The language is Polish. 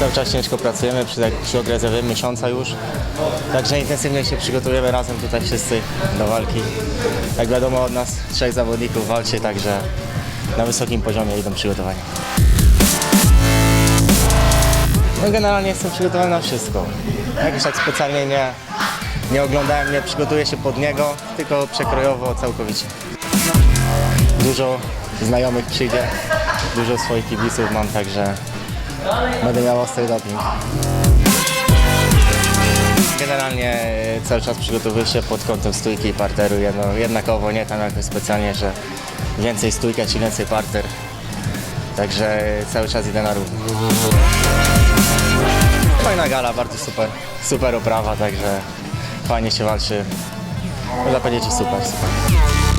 Cały czas ciężko pracujemy, przy, tak, przy miesiąca już. Także intensywnie się przygotujemy razem tutaj wszyscy do walki. Jak wiadomo od nas trzech zawodników walczy, także na wysokim poziomie idą przygotowania. No generalnie jestem przygotowany na wszystko. Jakoś tak specjalnie nie, nie oglądałem, nie przygotuję się pod niego, tylko przekrojowo całkowicie. Dużo znajomych przyjdzie, dużo swoich kibiców mam, także będę miał ostry doping. Generalnie e, cały czas przygotowuję się pod kątem stójki i parteru, jednakowo, nie tam jakoś specjalnie, że więcej stójka czy więcej parter. Także cały czas idę na równi. Fajna gala, bardzo super, super oprawa, także fajnie się walczy. Można powiedzieć, że super, super.